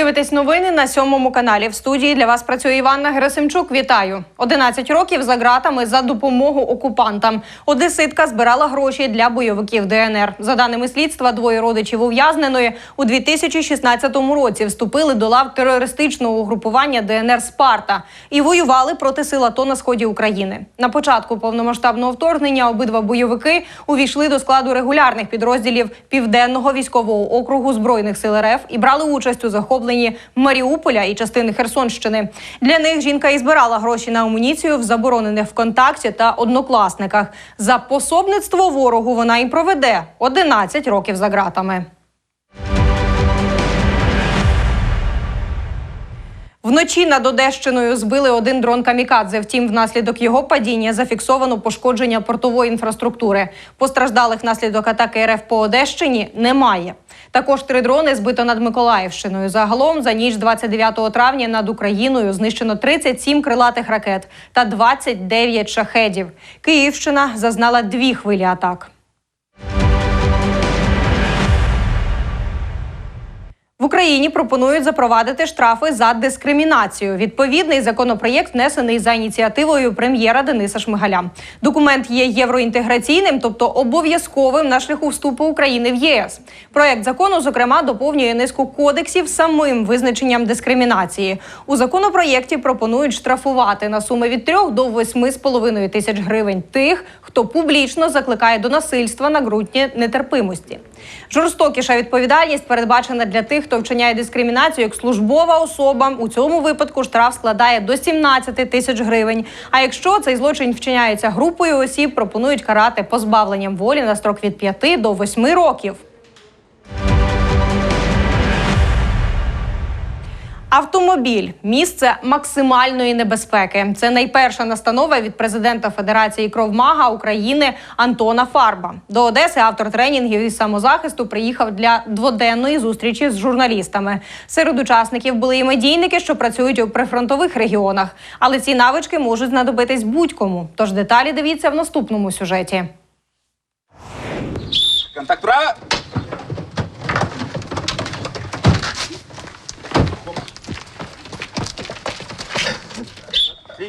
Ви дивитесь новини на сьомому каналі. В студії для вас працює Іванна Герасимчук. Вітаю! 11 років за ґратами за допомогу окупантам. Одеситка збирала гроші для бойовиків ДНР. За даними слідства, двоє родичів ув'язненої у 2016 році вступили до лав терористичного угрупування ДНР Спарта і воювали проти сил АТО на сході України. На початку повномасштабного вторгнення обидва бойовики увійшли до складу регулярних підрозділів Південного військового округу збройних сил РФ і брали участь у захопленні Маріуполя і частини Херсонщини. Для них жінка і збирала гроші на амуніцію в заборонених ВКонтакті та однокласниках. За пособництво ворогу вона і проведе 11 років за ґратами. Вночі над Одещиною збили один дрон камікадзе. Втім, внаслідок його падіння зафіксовано пошкодження портової інфраструктури. Постраждалих внаслідок атаки РФ по Одещині немає. Також три дрони збито над Миколаївщиною. Загалом за ніч 29 травня над Україною знищено 37 крилатих ракет та 29 шахедів. Київщина зазнала дві хвилі атак. В Україні пропонують запровадити штрафи за дискримінацію. Відповідний законопроєкт внесений за ініціативою прем'єра Дениса Шмигаля. Документ є євроінтеграційним, тобто обов'язковим на шляху вступу України в ЄС. Проект закону, зокрема, доповнює низку кодексів самим визначенням дискримінації. У законопроєкті пропонують штрафувати на суми від 3 до 8,5 тисяч гривень тих, хто публічно закликає до насильства на ґрунті нетерпимості. Жорстокіша відповідальність передбачена для тих, хто вчиняє дискримінацію як службова особа. У цьому випадку штраф складає до 17 тисяч гривень. А якщо цей злочин вчиняється групою осіб, пропонують карати позбавленням волі на строк від 5 до 8 років. Автомобіль місце максимальної небезпеки. Це найперша настанова від президента Федерації кровмага України Антона Фарба. До Одеси автор тренінгів із самозахисту приїхав для дводенної зустрічі з журналістами. Серед учасників були і медійники, що працюють у прифронтових регіонах. Але ці навички можуть знадобитись будь-кому. Тож деталі дивіться в наступному сюжеті. Контакт право.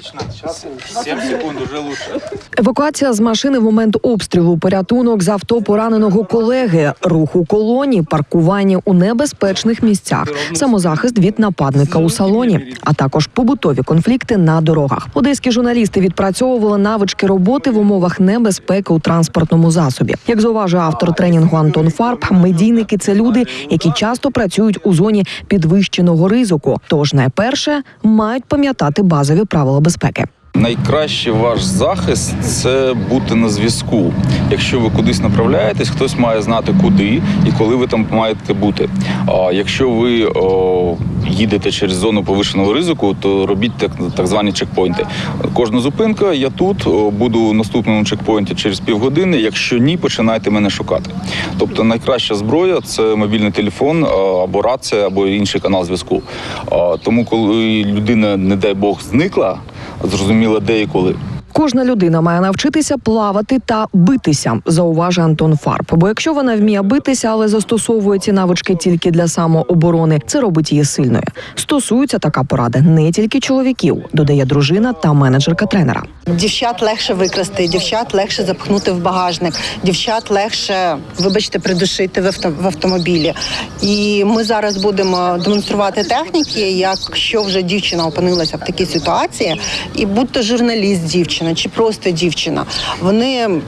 Отлично. Сейчас 7 секунд, уже лучше. Евакуація з машини в момент обстрілу, порятунок з авто пораненого колеги, рух у колоні, паркування у небезпечних місцях, самозахист від нападника у салоні, а також побутові конфлікти на дорогах. Одеські журналісти відпрацьовували навички роботи в умовах небезпеки у транспортному засобі. Як зауважує автор тренінгу Антон Фарб, медійники це люди, які часто працюють у зоні підвищеного ризику. Тож найперше мають пам'ятати базові правила безпеки. Найкращий ваш захист це бути на зв'язку. Якщо ви кудись направляєтесь, хтось має знати куди і коли ви там маєте бути. А якщо ви о, їдете через зону повишеного ризику, то робіть так, так звані чекпоінти. Кожна зупинка, я тут буду у наступному чекпоінті через півгодини. Якщо ні, починайте мене шукати. Тобто найкраща зброя це мобільний телефон або рація, або інший канал зв'язку. Тому, коли людина, не дай Бог, зникла, зрозуміла де і коли. Кожна людина має навчитися плавати та битися, зауважує Антон Фарб. Бо якщо вона вміє битися, але застосовує ці навички тільки для самооборони, це робить її сильною. Стосується така порада не тільки чоловіків, додає дружина та менеджерка тренера. Дівчат легше викрасти, дівчат легше запхнути в багажник, дівчат легше, вибачте, придушити в, авто, в автомобілі. І ми зараз будемо демонструвати техніки, якщо вже дівчина опинилася в такій ситуації, і будь-то журналіст дівчина чи просто дівчина, вони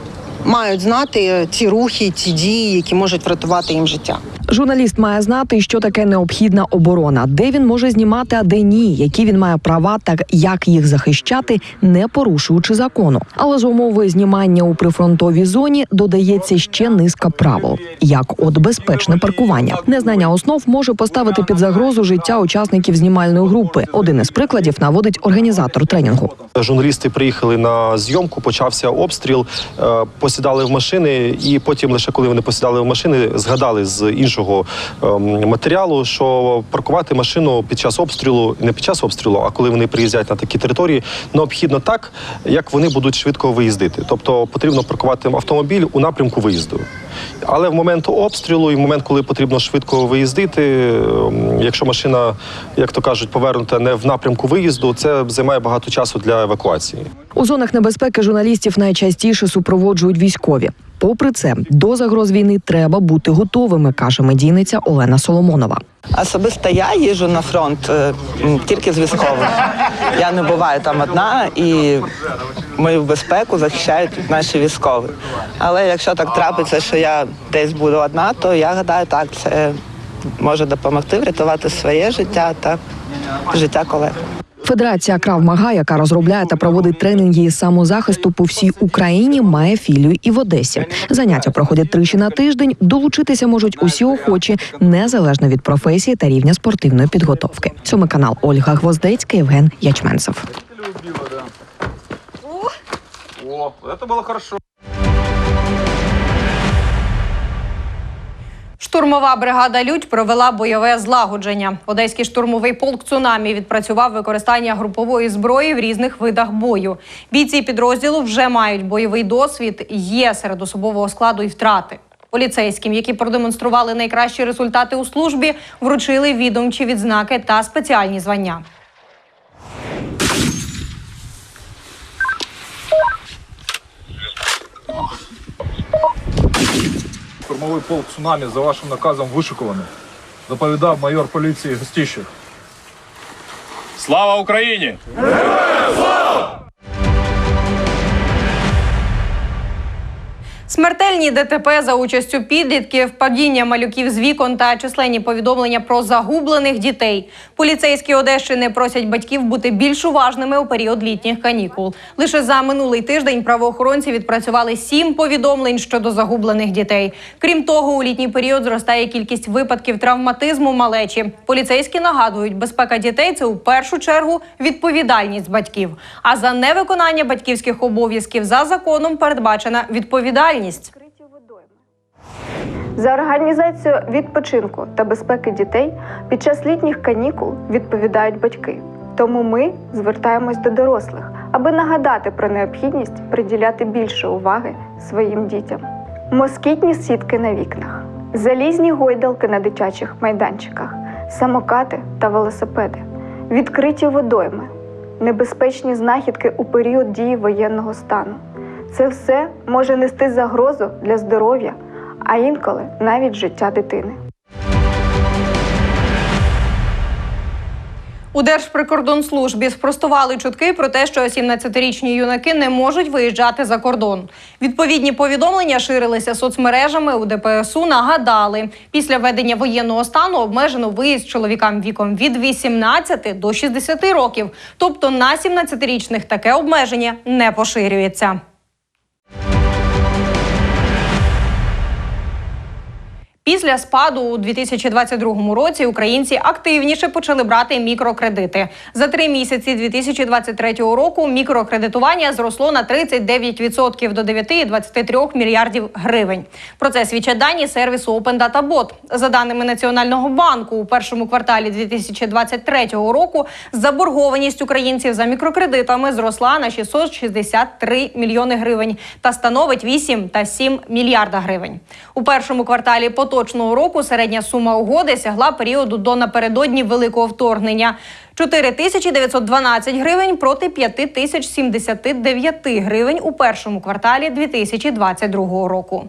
мають знати ці рухи, ці дії, які можуть врятувати їм життя. Журналіст має знати, що таке необхідна оборона, де він може знімати, а де ні, які він має права та як їх захищати, не порушуючи закону. Але з умови знімання у прифронтовій зоні додається ще низка правил, як от безпечне паркування. Незнання основ може поставити під загрозу життя учасників знімальної групи. Один із прикладів наводить організатор тренінгу. Журналісти приїхали на зйомку, почався обстріл, е, посідали в машини, і потім, лише коли вони посідали в машини, згадали з іншого ем, матеріалу, що паркувати машину під час обстрілу не під час обстрілу, а коли вони приїздять на такі території, необхідно так, як вони будуть швидко виїздити. Тобто потрібно паркувати автомобіль у напрямку виїзду. Але в момент обстрілу і в момент, коли потрібно швидко виїздити, ем, якщо машина, як то кажуть, повернута не в напрямку виїзду, це займає багато часу для евакуації. У зонах небезпеки журналістів найчастіше супроводжують військові. Попри це, до загроз війни треба бути готовими, каже медійниця Олена Соломонова. Особисто я їжу на фронт е, тільки з військових. Я не буваю там одна і мою безпеку захищають наші військові. Але якщо так трапиться, що я десь буду одна, то я гадаю, так це може допомогти врятувати своє життя та життя колег. Федерація Крав Мага, яка розробляє та проводить тренінги із самозахисту по всій Україні, має філію і в Одесі. Заняття проходять тричі на тиждень. Долучитися можуть усі охочі, незалежно від професії та рівня спортивної підготовки. Сьомий канал Ольга Гвоздецька, Євген Ячменцев. О, це було хорошо. Штурмова бригада Людь провела бойове злагодження. Одеський штурмовий полк цунамі відпрацював використання групової зброї в різних видах бою. Бійці підрозділу вже мають бойовий досвід. Є серед особового складу і втрати. Поліцейським, які продемонстрували найкращі результати у службі, вручили відомчі відзнаки та спеціальні звання. Штурмовий полк цунамі за вашим наказом вишикуваний. Доповідав майор поліції Гостіщик. Слава Україні! Смертельні ДТП за участю підлітків, падіння малюків з вікон та численні повідомлення про загублених дітей. Поліцейські Одещини просять батьків бути більш уважними у період літніх канікул. Лише за минулий тиждень правоохоронці відпрацювали сім повідомлень щодо загублених дітей. Крім того, у літній період зростає кількість випадків травматизму малечі. Поліцейські нагадують, безпека дітей це у першу чергу відповідальність батьків. А за невиконання батьківських обов'язків за законом передбачена відповідальність. За організацію відпочинку та безпеки дітей під час літніх канікул відповідають батьки. Тому ми звертаємось до дорослих, аби нагадати про необхідність приділяти більше уваги своїм дітям. Москітні сітки на вікнах, залізні гойдалки на дитячих майданчиках, самокати та велосипеди, відкриті водойми, небезпечні знахідки у період дії воєнного стану. Це все може нести загрозу для здоров'я, а інколи навіть життя дитини. У Держприкордонслужбі спростували чутки про те, що 17-річні юнаки не можуть виїжджати за кордон. Відповідні повідомлення ширилися соцмережами. У ДПСУ нагадали, після введення воєнного стану обмежено виїзд чоловікам віком від 18 до 60 років. Тобто на 17-річних таке обмеження не поширюється. Після спаду у 2022 році українці активніше почали брати мікрокредити. За три місяці 2023 року мікрокредитування зросло на 39% до 9,23 мільярдів гривень. Про це свідчать дані сервісу Open Data Bot. За даними Національного банку, у першому кварталі 2023 року заборгованість українців за мікрокредитами зросла на 663 мільйони гривень та становить 8 та 7 мільярда гривень. У першому кварталі поточного року середня сума угоди сягла періоду до напередодні великого вторгнення. 4912 гривень проти 5079 гривень у першому кварталі 2022 року.